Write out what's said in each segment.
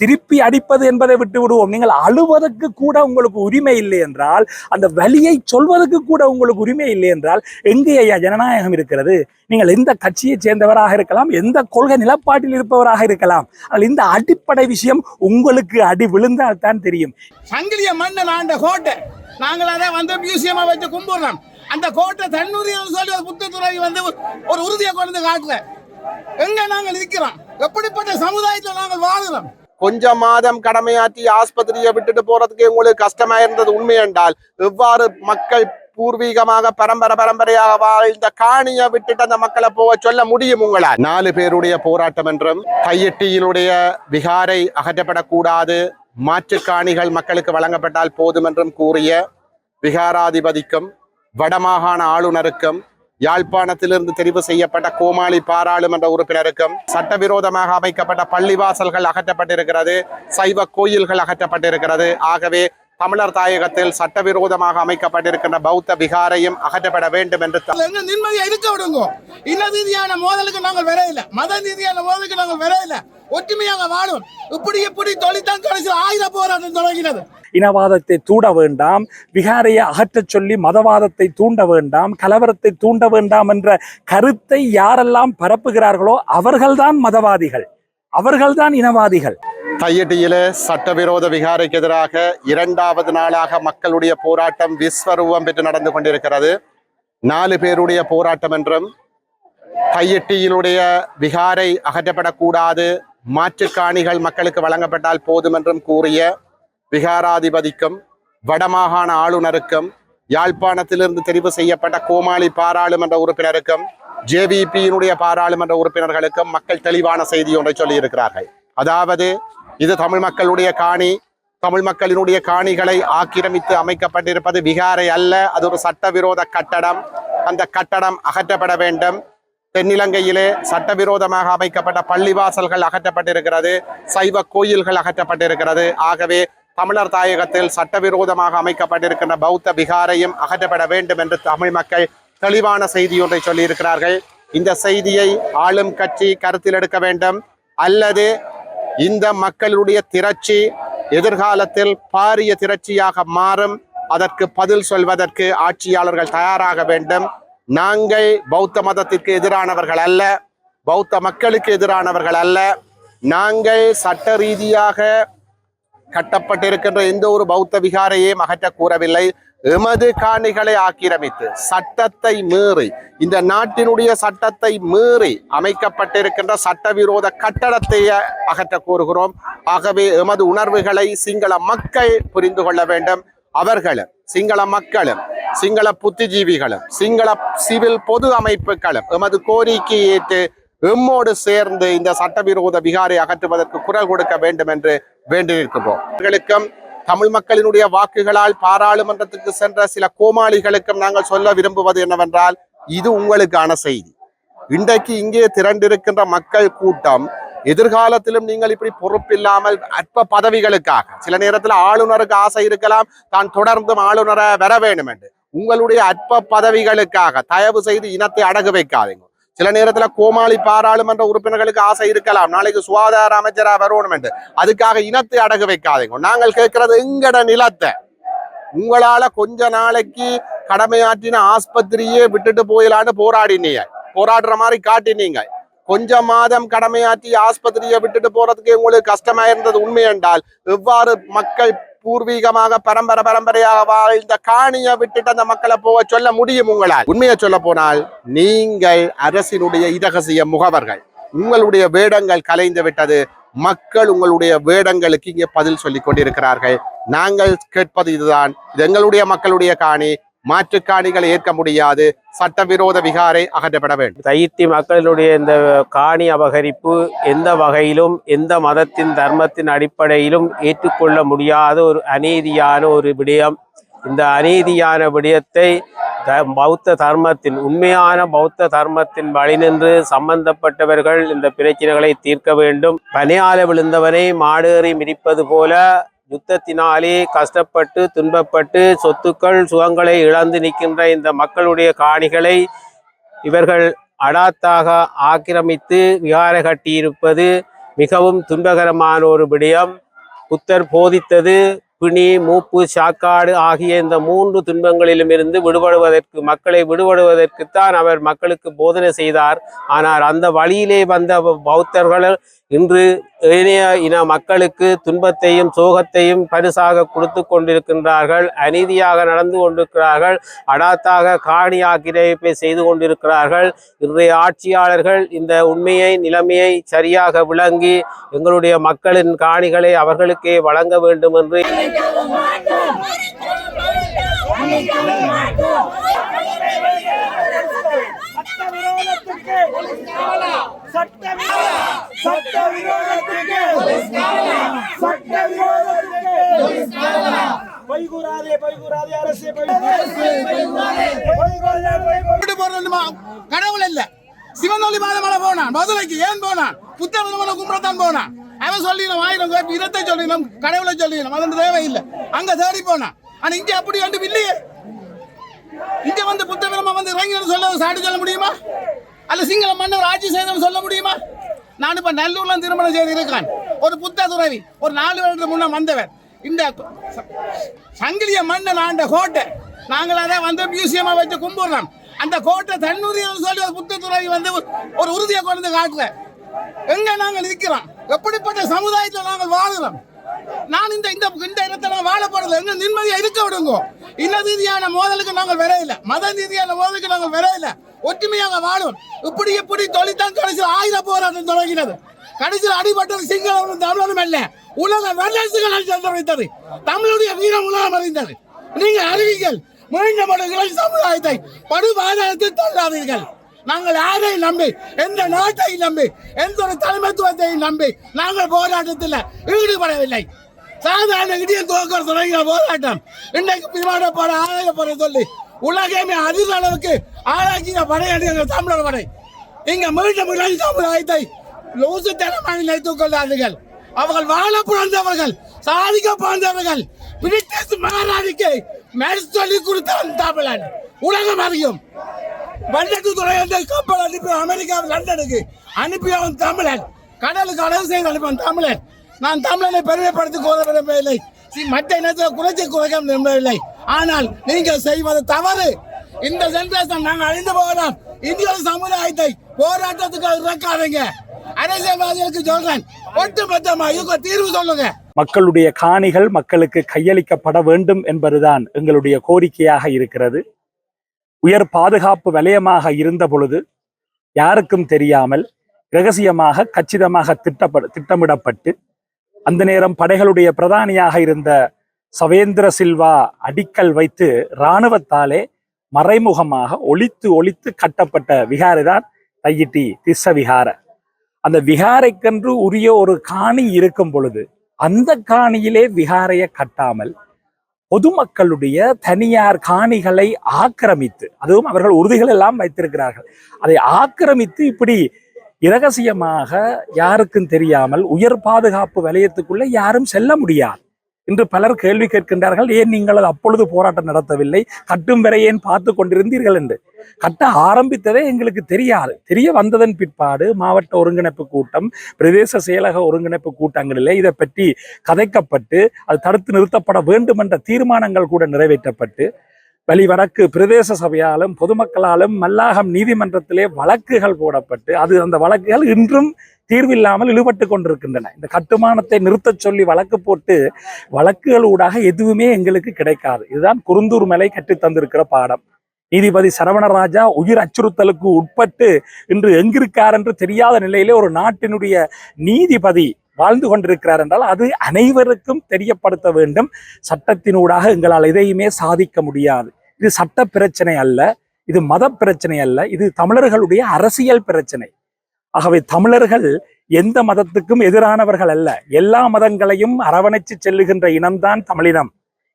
திருப்பி அடிப்பது என்பதை விட்டு விடுவோம் நீங்கள் அழுவதற்கு கூட உங்களுக்கு உரிமை இல்லை என்றால் அந்த வழியை சொல்வதற்கு கூட உங்களுக்கு உரிமை இல்லை என்றால் எங்கே ஐயா ஜனநாயகம் இருக்கிறது? நீங்கள் எந்த கட்சியைச் சேர்ந்தவராக இருக்கலாம் எந்த கொள்கை நிலப்பாட்டில் இருப்பவராக இருக்கலாம். ஆனால் இந்த அடிப்படை விஷயம் உங்களுக்கு அடி விழுந்தால் தான் தெரியும். சங்கிலிய மன்னன் ஆண்ட கோட்டை. நாங்கள் அதை வந்து மியூசியமா வச்சு கும்பிடுறோம். அந்த கோட்டை தன்னுரியம் சொல்லி ஒரு புத்தத்துறை வந்து ஒரு உறுதியை கொண்டு வந்து காட்டுற எங்க நாங்கள் இருக்கிறோம்? எப்படிப்பட்ட சமுதாயத்தில் நாங்கள் வாழ்கிறோம்? கொஞ்ச மாதம் கடமையாற்றி ஆஸ்பத்திரியை விட்டுட்டு போறதுக்கு உங்களுக்கு கஷ்டமா இருந்தது உண்மை என்றால் எவ்வாறு மக்கள் பூர்வீகமாக பரம்பரை பரம்பரையாக வாழ்ந்த காணியை விட்டுட்டு அந்த மக்களை போக சொல்ல முடியும் உங்களால்? நாலு பேருடைய போராட்டம் என்றும் கையெட்டியினுடைய விகாரை அகற்றப்படக்கூடாது மாற்று காணிகள் மக்களுக்கு வழங்கப்பட்டால் போதும் என்றும் கூறிய விகாராதிபதிக்கும் வடமாகாண ஆளுநருக்கும் யாழ்ப்பாணத்திலிருந்து தெரிவு செய்யப்பட்ட கோமாளி பாராளுமன்ற உறுப்பினருக்கும் சட்டவிரோதமாக அமைக்கப்பட்ட பள்ளிவாசல்கள் அகற்றப்பட்டிருக்கிறது சைவ கோயில்கள் அகற்றப்பட்டிருக்கிறது. ஆகவே தமிழர் தாயகத்தில் சட்டவிரோதமாக அமைக்கப்பட்டிருக்கின்ற பௌத்த விகாரையும் அகற்றப்பட வேண்டும் என்று நிம்மதியா இருக்க விடுங்க. இன ரீதியான மோதலுக்கு நாங்கள் வரையில. மத ரீதியான மோதலுக்கு நாங்கள் வரையில. ஒற்றுமையாக வாழும். இப்படி இப்படி தொழில்தான் கடைசியில் ஆயுத போராட்டம் தொடங்கினது. இனவாதத்தை தூண்ட வேண்டாம். விகாரையை அகற்றச் சொல்லி மதவாதத்தை தூண்ட வேண்டாம். கலவரத்தை தூண்ட வேண்டாம் என்ற கருத்தை யாரெல்லாம் பரப்புகிறார்களோ அவர்கள்தான் மதவாதிகள். அவர்கள்தான் இனவாதிகள். தையட்டியில சட்டவிரோத விகாரைக்கு எதிராக இரண்டாவது நாளாக மக்களுடைய போராட்டம் விஸ்வரூபம் பெற்று நடந்து கொண்டிருக்கிறது. நாலு பேருடைய போராட்டம் என்றும் கையெட்டியினுடைய விகாரை அகற்றப்படக்கூடாது மாற்றுக்காணிகள் மக்களுக்கு வழங்கப்பட்டால் போதும் என்றும் கூறிய விகாராதிபதிக்கும் வடமாகாண ஆளுநருக்கும் யாழ்ப்பாணத்திலிருந்து தெரிவு செய்யப்பட்ட கோமாளி பாராளுமன்ற உறுப்பினருக்கும் ஜேவிபியினுடைய பாராளுமன்ற உறுப்பினர்களுக்கும் மக்கள் தெளிவான செய்தி ஒன்றை சொல்லியிருக்கிறார்கள். அதாவது இது தமிழ் மக்களுடைய காணி. தமிழ் மக்களினுடைய காணிகளை ஆக்கிரமித்து அமைக்கப்பட்டிருப்பது விகாரை அல்ல. அது ஒரு சட்டவிரோத கட்டடம். அந்த கட்டடம் அகற்றப்பட வேண்டும். தென்னிலங்கையிலே சட்டவிரோதமாக அமைக்கப்பட்ட பள்ளிவாசல்கள் அகற்றப்பட்டிருக்கிறது. சைவ கோயில்கள் அகற்றப்பட்டிருக்கிறது. ஆகவே தமிழர் தாயகத்தில் சட்டவிரோதமாக அமைக்கப்பட்டிருக்கின்ற பௌத்த விகாரையும் அகற்றப்பட வேண்டும் என்று தமிழ் மக்கள் தெளிவான செய்தி ஒன்றை சொல்லியிருக்கிறார்கள். இந்த செய்தியை ஆளும் கட்சி கருத்தில் எடுக்க வேண்டும். அல்லது இந்த மக்களுடைய திரட்சி எதிர்காலத்தில் பாரிய திரட்சியாக மாறும். அதற்கு பதில் சொல்வதற்கு ஆட்சியாளர்கள் தயாராக வேண்டும். நாங்கள் பௌத்த மதத்திற்கு எதிரானவர்கள் அல்ல. பௌத்த மக்களுக்கு எதிரானவர்கள் அல்ல. நாங்கள் சட்ட ரீதியாக கட்டப்பட்டிருக்கின்ற எந்த ஒரு பௌத்த விகாரையும் அகற்ற கூறவில்லை. எமது காணிகளை ஆக்கிரமித்து சட்டத்தை மீறி இந்த நாட்டினுடைய சட்டத்தை மீறி அமைக்கப்பட்டிருக்கின்ற சட்டவிரோத கட்டடத்தை அகற்ற கூறுகிறோம். ஆகவே எமது உணர்வுகளை சிங்கள மக்கள் புரிந்து கொள்ள வேண்டும். அவர்களும் சிங்கள மக்களும் சிங்கள புத்திஜீவிகளும் சிங்கள சிவில் பொது அமைப்புகளும் எமது கோரிக்கையை ஏற்று எம்மோடு சேர்ந்து இந்த சட்டவிரோத விகாரை அகற்றுவதற்கு குரல் கொடுக்க வேண்டும் என்று வேண்டியிருக்கிறோம் அவர்களுக்கும் தமிழ் மக்களினுடைய வாக்குகளால் பாராளுமன்றத்துக்கு சென்ற சில கோமாளிகளுக்கும் நாங்கள் சொல்ல விரும்புவது என்னவென்றால் இது உங்களுக்கான செய்தி. இன்றைக்கு இங்கே திரண்டிருக்கின்ற மக்கள் கூட்டம் எதிர்காலத்திலும் நீங்கள் இப்படி பொறுப்பில்லாமல் அற்ப பதவிகளுக்காக சில நேரத்தில் ஆளுநருக்கு ஆசை இருக்கலாம் தான் தொடர்ந்தும் ஆளுநரை வர வேண்டும் என்று உங்களுடைய அற்ப பதவிகளுக்காக தயவு செய்து இனத்தை அடகு வைக்காதீங்க. சில நேரத்துல கோமாளி பாராளுமன்ற உறுப்பினர்களுக்கு ஆசை இருக்கலாம். நாளைக்கு சுகாதார அமைச்சரா வரணும் என்று. அதுக்காக இனத்தை அடகு வைக்காதீங்க. நாங்கள் கேட்கறது எங்கட நிலத்தை? உங்களால கொஞ்ச நாளைக்கு கடமையாற்றின ஆஸ்பத்திரியே விட்டுட்டு போயிலான்னு போராடினீங்க. போராடுற மாதிரி காட்டினீங்க. கொஞ்ச மாதம் கடமையாற்றி ஆஸ்பத்திரியை விட்டுட்டு போறதுக்கு உங்களுக்கு கஷ்டமா இருந்தது உண்மை என்றால் எவ்வாறு மக்கள் பூர்வீகமாக பரம்பரை பரம்பரையாக வாழ்ந்த காணியை விட்டுட்டு அந்த மக்களை போக சொல்ல முடியும் உங்களால். உண்மையை சொல்ல போனால் நீங்கள் அரசினுடைய இரகசிய முகவர்கள். உங்களுடைய வேடங்கள் கலைந்து விட்டது. மக்கள் உங்களுடைய வேடங்களுக்கு இங்கே பதில் சொல்லிக் கொண்டிருக்கிறார்கள். நாங்கள் கேட்பது இதுதான். இது எங்களுடைய மக்களுடைய காணி. மாற்றுக்காணிகளை ஏற்க முடியாது. சட்டவிரோத விகாரை அகற்றப்பட வேண்டும். தையிட்டி மக்களுடைய இந்த காணி அபகரிப்பு எந்த வகையிலும் எந்த மதத்தின் தர்மத்தின் அடிப்படையிலும் ஏற்றுக்கொள்ள முடியாத ஒரு அநீதியான ஒரு விடயம். இந்த அநீதியான விடயத்தை த- பௌத்த தர்மத்தின் உண்மையான பௌத்த தர்மத்தின் வழிநின்று சம்பந்தப்பட்டவர்கள் இந்த பிரச்சனைகளை தீர்க்க வேண்டும். பனியால விழுந்தவனை மாடேறி மிதிப்பது போல யுத்தத்தினாலே கஷ்டப்பட்டு துன்பப்பட்டு சொத்துக்கள் சுகங்களை இழந்து நிற்கின்ற இந்த மக்களுடைய காணிகளை இவர்கள் அடாத்தாக ஆக்கிரமித்து விகார கட்டியிருப்பது மிகவும் துன்பகரமான ஒரு விடயம். புத்தர் போதித்தது பிணி மூப்பு சாக்காடு ஆகிய இந்த மூன்று துன்பங்களிலும் இருந்து விடுபடுவதற்கு மக்களை விடுபடுவதற்குத்தான் அவர் மக்களுக்கு போதனை செய்தார். ஆனால் அந்த வழியிலே வந்த பௌத்தர்கள் இன்று ஏனைய இன மக்களுக்கு துன்பத்தையும் சோகத்தையும் பரிசாக கொடுத்து கொண்டிருக்கின்றார்கள். அநீதியாக நடந்து கொண்டிருக்கிறார்கள். அடாத்தாக காணியாக்கிரமிப்பை செய்து கொண்டிருக்கிறார்கள். இன்றைய ஆட்சியாளர்கள் இந்த உண்மையை நிலைமையை சரியாக விளங்கி எங்களுடைய மக்களின் காணிகளை அவர்களுக்கே வழங்க வேண்டும் என்று பைகுறாதே பைகுறாதே அரசே விட்டு போறது மா- கடவுள் இல்ல சிவனொலி மாதமலை போனான் மதுரைக்கு ஏன் போனான் புத்த கும்பிடத்தான் போனான் அவன் சொல்லிடும் ஆயிரம் பேர் இடத்தை சொல்லிடலாம் கடவுளை சொல்லிடலாம் அது தேவையில்லை. அங்க தேடி போனான் ஆனா இங்க அப்படி ஒன்றும் இல்லையே இங்க வந்து புத்த வந்து இறங்கி சொல்ல சாடி சொல்ல முடியுமா? அல்ல சிங்கள மன்னர் ஆட்சி செய்தவன் சொல்ல முடியுமா? நான் இப்ப நல்லூர்ல திருமணம் செய்திருக்கான். ஒரு புத்த துறவி ஒரு நாலு வருடத்துக்கு முன்ன வந்தவர். இந்த சங்கிலிய மன்னன் ஆண்ட கோட்டை நாங்கள் அதை வந்து மியூசியமா வச்சு கும்பிடுறோம். அந்த கோட்டை தன்னுரிய சொல்லி ஒரு புத்த துறவி வந்து ஒரு- உறுதியை கொண்டு வந்து காட்டுற எங்க நாங்கள் இருக்கிறோம் எப்படிப்பட்ட சமுதாயத்தில் நாங்கள் வாழ்கிறோம்? நான் இந்த இந்த இந்த இடத்துல நான் வாழப்படுறது எங்க நிம்மதியா இருக்க விடுங்க? இன ரீதியான மோதலுக்கு நாங்கள் விரையில. மத ரீதியான மோதலுக்கு நாங்கள் விரையில. ஒற்றுமையாக வாழும். இப்படி இப்படி தொழில்தான் கடைசியில் ஆயுத போராட்டம் தொடங்கினது. கடைசியில் அடிபட்டது சிங்களம் தமிழனும் அல்ல. உலக வல்லரசுகள் சென்று தமிழுடைய வீரம் உலகம் அறிந்தது. நீங்கள் அறிவிங்கள் மீண்டும் சமுதாயத்தை படுபாதாரத்தில் தள்ளாதீர்கள். நாங்கள் யாரை நம்பி எந்த நாட்டை நம்பி எந்த ஒரு தலைமைத்துவத்தை நம்பி நாங்கள் போராட்டத்தில் ஈடுபடவில்லை. சாதாரண இடிய துவக்கம் தொடங்கிய போராட்டம். இன்னைக்கு விமான பட ஆதாய பட சொல்லி உலகமே அதிக அளவுக்கு ஆளாக்கிய படையடிகள் தமிழர் படை. இங்க மீண்டும் இளம் சமுதாயத்தை லூசுத்தனமாக நினைத்துக் கொள்ளாதீர்கள். அவர்கள் வாழ பிறந்தவர்கள் சாதிக்க பிறந்தவர்கள் பிரிட்டிஷ் மகாராணிக்கு மேல் சொல்லி கொடுத்தவன் தமிழன். உலகம் அறியும். வல்லத்து துறை வந்து கப்பல் அனுப்பி அமெரிக்கா லண்டனுக்கு அனுப்பியவன் தமிழன். கடலுக்கு அழகு செய்து அனுப்பவன் தமிழன். நான் தமிழனை பெருமைப்படுத்தி கூற விரும்பவில்லை. மற்ற இனத்தில் குறைச்சி குறைக்க விரும்பவில்லை. ஆனால் நீங்கள் செய்வது தவறு. இந்த ஜென்ரேஷன் நாங்கள் அழிந்து போகலாம். இந்திய சமுதாயத்தை போராட்டத்துக்கு இறக்காதீங்க. அரசியல்வாதிகளுக்கு சொல்றேன். ஒட்டுமொத்தமா இதுக்கு தீர்வு சொல்லுங்க. மக்களுடைய காணிகள் மக்களுக்கு கையளிக்கப்பட வேண்டும் என்பதுதான் எங்களுடைய கோரிக்கையாக இருக்கிறது. உயர் பாதுகாப்பு வலயமாக இருந்த பொழுது யாருக்கும் தெரியாமல் ரகசியமாக கச்சிதமாக திட்டப்ப திட்டமிடப்பட்டு அந்த நேரம் படைகளுடைய பிரதானியாக இருந்த சவேந்திர சில்வா அடிக்கல் வைத்து இராணுவத்தாலே மறைமுகமாக ஒழித்து ஒழித்து கட்டப்பட்ட விகாரை தான் தையிட்டி திஸ்ஸ விகார அந்த விகாரைக்கென்று உரிய ஒரு காணி இருக்கும் பொழுது அந்த காணியிலே விகாரையை கட்டாமல் பொதுமக்களுடைய தனியார் காணிகளை ஆக்கிரமித்து அதுவும் அவர்கள் உறுதிகள் எல்லாம் வைத்திருக்கிறார்கள். அதை ஆக்கிரமித்து இப்படி இரகசியமாக யாருக்கும் தெரியாமல் உயர் பாதுகாப்பு வலயத்துக்குள்ளே யாரும் செல்ல முடியாது. என்று பலர் கேள்வி கேட்கின்றார்கள் ஏன் நீங்கள் அப்பொழுது போராட்டம் நடத்தவில்லை? கட்டும் வரை ஏன் பார்த்து கொண்டிருந்தீர்கள்? என்று. கட்ட ஆரம்பித்ததே எங்களுக்கு தெரியாது. தெரிய வந்ததன் பிற்பாடு மாவட்ட ஒருங்கிணைப்பு கூட்டம் பிரதேச செயலக ஒருங்கிணைப்பு கூட்டங்களிலே இதை பற்றி கதைக்கப்பட்டு அது தடுத்து நிறுத்தப்பட வேண்டும் என்ற தீர்மானங்கள் கூட நிறைவேற்றப்பட்டு வழிவடக்கு பிரதேச சபையாலும் பொதுமக்களாலும் மல்லாகம் நீதிமன்றத்திலே வழக்குகள் போடப்பட்டு அது அந்த வழக்குகள் இன்றும் தீர்வில்லாமல் இழுபட்டு கொண்டிருக்கின்றன. இந்த கட்டுமானத்தை நிறுத்தச் சொல்லி வழக்கு போட்டு வழக்குகள் ஊடாக எதுவுமே எங்களுக்கு கிடைக்காது. இதுதான் குருந்தூர் மலை கற்றுத் தந்திருக்கிற பாடம். நீதிபதி சரவணராஜா உயிர் அச்சுறுத்தலுக்கு உட்பட்டு இன்று எங்கிருக்கார் என்று தெரியாத நிலையிலே ஒரு நாட்டினுடைய நீதிபதி வாழ்ந்து கொண்டிருக்கிறார் என்றால் அது அனைவருக்கும் தெரியப்படுத்த வேண்டும். சட்டத்தினூடாக எங்களால் எதையுமே சாதிக்க முடியாது. இது சட்ட பிரச்சனை அல்ல இது மத பிரச்சனை அல்ல இது தமிழர்களுடைய அரசியல் பிரச்சனை. ஆகவே தமிழர்கள் எந்த மதத்துக்கும் எதிரானவர்கள் அல்ல. எல்லா மதங்களையும் அரவணைச்சு செல்லுகின்ற இனம்தான் தமிழினம்.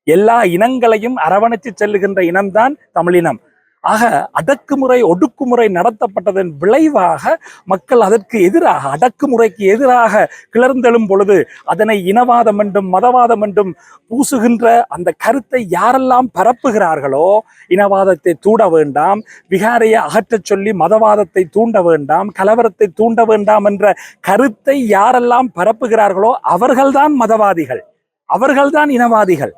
எல்லா இனங்களையும் அரவணைத்து செல்லுகின்ற இனம்தான் தமிழினம். ஆக அடக்குமுறை ஒடுக்குமுறை நடத்தப்பட்டதன் விளைவாக மக்கள் அதற்கு எதிராக அடக்குமுறைக்கு எதிராக கிளர்ந்தெழும் பொழுது அதனை இனவாதம் என்றும் மதவாதம் என்றும் பூசுகின்ற அந்த கருத்தை யாரெல்லாம் பரப்புகிறார்களோ இனவாதத்தை தூண்ட வேண்டாம் விகாரையை அகற்றச் சொல்லி மதவாதத்தை தூண்ட வேண்டாம் கலவரத்தை தூண்ட வேண்டாம் என்ற கருத்தை யாரெல்லாம் பரப்புகிறார்களோ அவர்கள்தான் மதவாதிகள். அவர்கள்தான் இனவாதிகள்.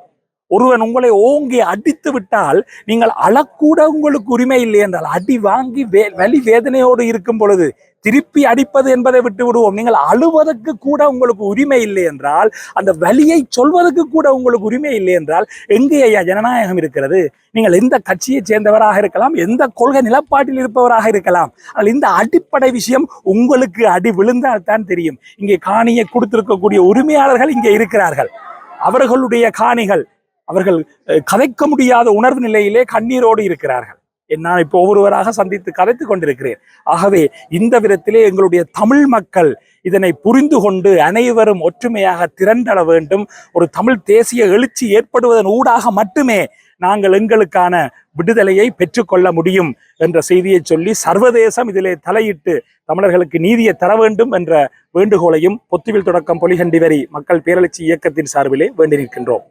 ஒருவன் உங்களை ஓங்கி அடித்து விட்டால் நீங்கள் அழக்கூட உங்களுக்கு உரிமை இல்லை என்றால் அடி வாங்கி வே வலி வேதனையோடு இருக்கும் பொழுது திருப்பி அடிப்பது என்பதை விட்டு விடுவோம். நீங்கள் அழுவதற்கு கூட உங்களுக்கு உரிமை இல்லை என்றால் அந்த வலியை சொல்வதற்கு கூட உங்களுக்கு உரிமை இல்லை என்றால் எங்கே ஐயா ஜனநாயகம் இருக்கிறது? நீங்கள் எந்த கட்சியைச் சேர்ந்தவராக இருக்கலாம் எந்த கொள்கை நிலப்பாட்டில் இருப்பவராக இருக்கலாம் அதில் இந்த அடிப்படை விஷயம் உங்களுக்கு அடி விழுந்தால் தான் தெரியும். இங்கே காணியை கொடுத்திருக்கக்கூடிய உரிமையாளர்கள் இங்கே இருக்கிறார்கள். அவர்களுடைய காணிகள் அவர்கள் கதைக்க முடியாத உணர்வு நிலையிலே கண்ணீரோடு இருக்கிறார்கள். நான் இப்போ ஒவ்வொருவராக சந்தித்து கதைத்து கொண்டிருக்கிறேன். ஆகவே இந்த விதத்திலே எங்களுடைய தமிழ் மக்கள் இதனை புரிந்து கொண்டு அனைவரும் ஒற்றுமையாக திரண்டட வேண்டும். ஒரு தமிழ் தேசிய எழுச்சி ஏற்படுவதன் ஊடாக மட்டுமே நாங்கள் எங்களுக்கான விடுதலையை பெற்றுக்கொள்ள முடியும் என்ற செய்தியை சொல்லி சர்வதேசம் இதிலே தலையிட்டு தமிழர்களுக்கு நீதியை தர வேண்டும் என்ற வேண்டுகோளையும் பொத்துவில் தொடக்கம் பொலிகண்டி வரி மக்கள் பேரழிச்சி இயக்கத்தின் சார்பிலே வேண்டி நிற்கின்றோம்